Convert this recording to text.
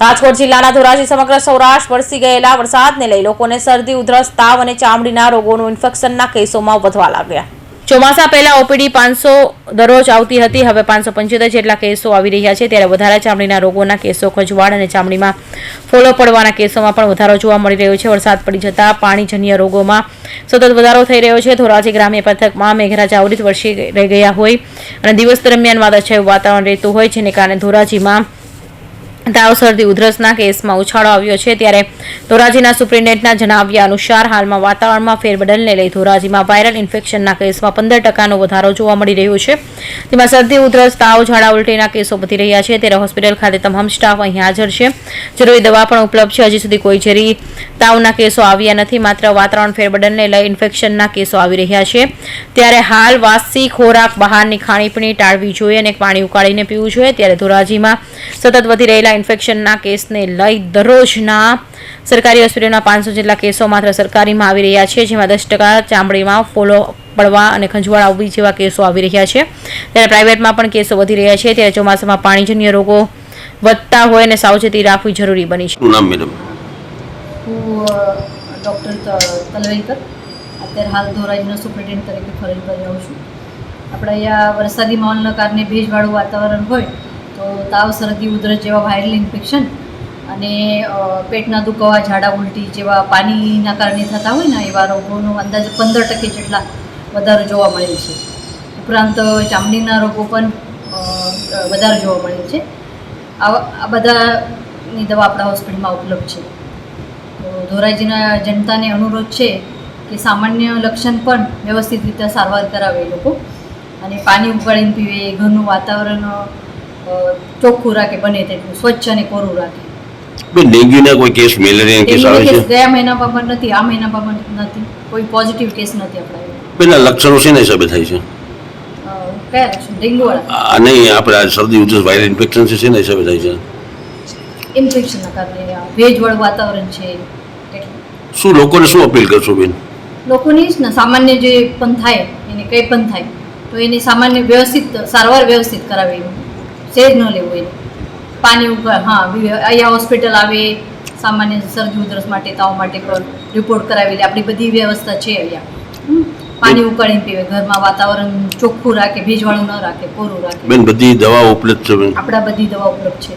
રાજકોટ જિલ્લાના ધોરાજી સમગ્ર સૌરાષ્ટ્ર વરસી ગયેલા વરસાદને લઈ લોકોને શરદી, ઉધરસ, તાવ અને ચામડીના રોગોનું ઇન્ફેક્શનના કેસોમાં વધવા લાગ્યા. ચોમાસા પહેલા ઓપીડી પાંચસો દરરોજ આવતી હતી. હવે પાંચસો પંચોતેર જેટલા કેસો આવી રહ્યા છે. ત્યારે વધારે ચામડીના રોગોના કેસો ખજવાળ અને ચામડીમાં ફોલો પડવાના કેસોમાં પણ વધારો જોવા મળી રહ્યો છે. વરસાદ પડી જતા પાણીજન્ય રોગોમાં સતત વધારો થઈ રહ્યો છે. ધોરાજી ગ્રામ્ય પંથકમાં મેઘરાજા આવૃત વરસી રહી ગયા હોય અને દિવસ દરમિયાન વાદળછાયું વાતાવરણ રહેતું હોય, જેને કારણે ધોરાજીમાં તાવ શરદી ઉધરસના કેસમાં ઉછાળો આવ્યો છે ત્યારે ધોરાજીના સુપ્રિન્ટેન્ડન્ટના જણાવ્યા અનુસાર હાલમાં વાતાવરણમાં ફેરબદલને લઈ ધોરાજીમાં વાયરલ ઇન્ફેક્શનના કેસમાં પંદર ટકાનો વધારો જોવા મળી રહ્યો છે. તેમાં શરદી, ઉધરસ, તાવ, ઝાડા ઉલટીના કેસો વધી રહ્યા છે. ત્યારે હોસ્પિટલ ખાતે તમામ સ્ટાફ અહીં હાજર છે. જરૂરી દવા પણ ઉપલબ્ધ છે. હજી સુધી કોઈ ઝેરી તાવના કેસો આવ્યા નથી. માત્ર વાતાવરણ ફેરબદલને લઈ ઇન્ફેક્શનના કેસો આવી રહ્યા છે. ત્યારે હાલ વાસી ખોરાક બહારની ખાણીપીણી ટાળવી જોઈએ અને પાણી ઉકાળીને પીવું જોઈએ. ત્યારે ધોરાજીમાં સતત વધી રહેલા ઇન્ફેક્શનના કેસને લઈ દરરોજના સરકારી હોસ્પિટલના પાંચસો જેટલા કેસો માત્ર સરકારીમાં આવી રહ્યા છે જેમાં દસ ટકા ચામડીમાં ફોલો પડવા અને ખંજવાળ આવવી જેવા કેસો આવી રહ્યા છે. ત્યારે પ્રાઇવેટમાં પણ કેસો વધી રહ્યા છે ત્યારે ચોમાસામાં પાણીજન્ય રોગો વધતા હોય અને સાવચેતી રાખવી જરૂરી બની છે. નામ મેડમ? હું ડૉક્ટર તલવેકર. અત્યારે હાલ ધોરાજીનો સુપ્રિન્ટેન્ડન્ટ તરીકે ફરજ બજાવું છું. આપણે અહીંયા વરસાદી માહોલના કારણે ભેજવાળું વાતાવરણ હોય તો તાવ, શરદી, ઉધરસ જેવા વાયરલ ઇન્ફેક્શન અને પેટના દુખાવા, ઝાડા, ઉલટી જેવા પાણીના કારણે થતા હોય ને, એવા રોગોનો અંદાજે પંદર ટકે જેટલા વધારો જોવા મળે છે. ઉપરાંત ચામડીના રોગો પણ વધારે જોવા મળે છે. આવા, આ બધાની દવા આપણા હોસ્પિટલમાં ઉપલબ્ધ છે. તો ધોરાજીના જનતાને અનુરોધ છે કે સામાન્ય લક્ષણ પણ વ્યવસ્થિત રીતે સારવાર કરાવે એ લોકો. અને પાણી ઉકાળીને પીવે, ઘરનું વાતાવરણ ચોખ્ખું રાખે બને તેટલું સ્વચ્છ અને કોરું રાખે. બે ડેન્ગ્યુના કોઈ કેસ મેલેરિયાના કેસ આવે છે? ગયા મહિનામાં પણ નથી આ મહિનામાં પણ નથી. કોઈ પોઝિટિવ કેસ નથી આપણા આ લક્ષણો શેના હિસાબે થાય છે? કયા લક્ષણ? ડેન્ગ્યુવાળા? આ નહીં આપણે શરદી ઉધરસ વાયરલ ઇન્ફેક્શન છે શેના હિસાબે થાય છે? ઇન્ફેક્શનના કારણે ભેજવાળું વાતાવરણ છે શું લોકોને શું અપીલ કરશો બેન? લોકોની જ ને સામાન્ય જે પણ થાય એને કંઈ પણ થાય તો એની સામાન્ય વ્યવસ્થિત સારવાર વ્યવસ્થિત કરાવે સેજ ન લેવું એને પાણી ઉપર હા અહીંયા હોસ્પિટલ આવે સામાન્ય શરદી ઉધરસ માટે તાવ માટે પણ રિપોર્ટ કરાવી લે. આપણી બધી વ્યવસ્થા છે અહીંયા. પાણી ઉકાળીને પીવે ઘરમાં વાતાવરણ ચોખ્ખું રાખે ભેજવાળું ન રાખે કોરું રાખે. બેન બધી દવા ઉપલબ્ધ છે આપણા બધી દવા ઉપલબ્ધ છે.